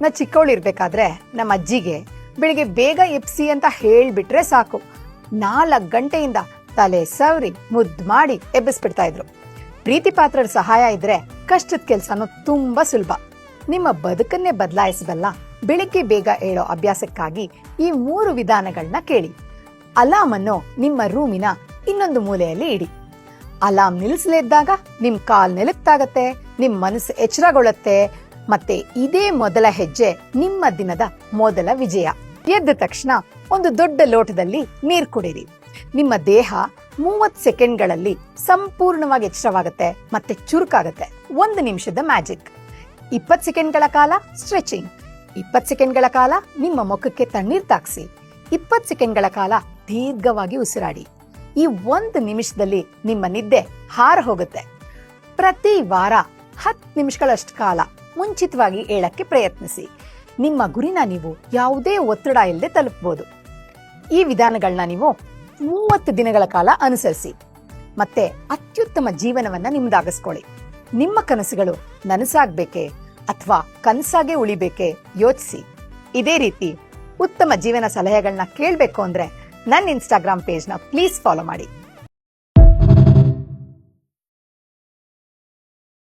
ನಾ ಚಿಕ್ಕವಳಿರ್ಬೇಕಾದ್ರೆ ನಮ್ಮ ಅಜ್ಜಿಗೆ ಬೆಳಿಗ್ಗೆ ಬೇಗ ಎಪ್ಸಿ ಅಂತ ಹೇಳ್ಬಿಟ್ರೆ ಸಾಕು. ನಾಲ್ಕು ಗಂಟೆಯಿಂದ ತಲೆ ಸವರಿ, ಮುದ್ದು ಮಾಡಿ ಎಬ್ಬಿಸ್ಬಿಡ್ತಾ ಇದ್ರು. ಪ್ರೀತಿ ಪಾತ್ರರ ಸಹಾಯ ಇದ್ರೆ ಕಷ್ಟದ ಕೆಲ್ಸನೂ ತುಂಬಾ ಸುಲಭ. ನಿಮ್ಮ ಬದುಕನ್ನೇ ಬದಲಾಯಿಸಬಲ್ಲ ಬೆಳಿಗ್ಗೆ ಬೇಗ ಏಳೋ ಅಭ್ಯಾಸಕ್ಕಾಗಿ ಈ ಮೂರು ವಿಧಾನಗಳನ್ನ ಕೇಳಿ. ಅಲಾಮ್ ಅನ್ನು ನಿಮ್ಮ ರೂಮಿನ ಇನ್ನೊಂದು ಮೂಲೆಯಲ್ಲಿ ಇಡಿ. ಅಲಾಮ್ ನಿಲ್ಲಿಸಲೇ ಇದ್ದಾಗ ನಿಮ್ ಕಾಲ್ ನೆಲಕ್ತಾಗತ್ತೆ, ನಿಮ್ ಮನಸ್ಸು ಎಚ್ಚರಗೊಳ್ಳುತ್ತೆ ಮತ್ತೆ ಇದೇ ಮೊದಲ ಹೆಜ್ಜೆ ನಿಮ್ಮ ದಿನದ ಮೊದಲ ವಿಜಯ. ಎದ್ದ ತಕ್ಷಣ ಒಂದು ದೊಡ್ಡ ಲೋಟದಲ್ಲಿ ನೀರು ಕುಡಿರಿ. ನಿಮ್ಮ ದೇಹ ಮೂವತ್ ಸೆಕೆಂಡ್ಗಳಲ್ಲಿ ಸಂಪೂರ್ಣವಾಗಿ ಎಚ್ಚರವಾಗುತ್ತೆ, ಮತ್ತೆ ಚುರುಕಾಗುತ್ತೆ. ಒಂದು ನಿಮಿಷದ ಮ್ಯಾಜಿಕ್. ಇಪ್ಪತ್ ಸೆಕೆಂಡ್ಗಳ ಕಾಲ ಸ್ಟ್ರೆಚಿಂಗ್. ಇಪ್ಪತ್ ಸೆಕೆಂಡ್ಗಳ ಕಾಲ ನಿಮ್ಮ ಮುಖಕ್ಕೆ ತಣ್ಣೀರ್ ತಾಕ್ಸಿ. ಇಪ್ಪತ್ ಸೆಕೆಂಡ್ಗಳ ಕಾಲ ದೀರ್ಘವಾಗಿ ಉಸಿರಾಡಿ. ಈ ಒಂದು ನಿಮಿಷದಲ್ಲಿ ನಿಮ್ಮ ನಿದ್ದೆ ಹಾರ ಹೋಗುತ್ತೆ. ಪ್ರತಿ ವಾರ ಹತ್ತು ನಿಮಿಷಗಳಷ್ಟು ಕಾಲ ಮುಂಚಿತವಾಗಿ ಹೇಳಕ್ಕೆ ಪ್ರಯತ್ನಿಸಿ. ನಿಮ್ಮ ಗುರಿನ ನೀವು ಯಾವುದೇ ಒತ್ತಡ ಇಲ್ಲದೆ ತಲುಪಬಹುದು ಈ ವಿಧಾನಗಳನ್ನ ನೀವು ಮೂವತ್ತು ದಿನಗಳ ಕಾಲ ಅನುಸರಿಸಿ. ಮತ್ತೆ ಅತ್ಯುತ್ತಮ ಜೀವನವನ್ನ ನಿಮ್ದಾಗಿಸ್ಕೊಳ್ಳಿ. ನಿಮ್ಮ ಕನಸುಗಳು ನನಸಾಗ್ಬೇಕೆ ಅಥವಾ ಕನಸಾಗೆ ಉಳಿಬೇಕೆ ಯೋಚಿಸಿ. ಇದೇ ರೀತಿ ಉತ್ತಮ ಜೀವನ ಸಲಹೆಗಳನ್ನ ಕೇಳಬೇಕು ಅಂದ್ರೆ ನನ್ನ ಇನ್ಸ್ಟಾಗ್ರಾಮ್ ಪೇಜ್ನ ಪ್ಲೀಸ್ ಫಾಲೋ ಮಾಡಿ.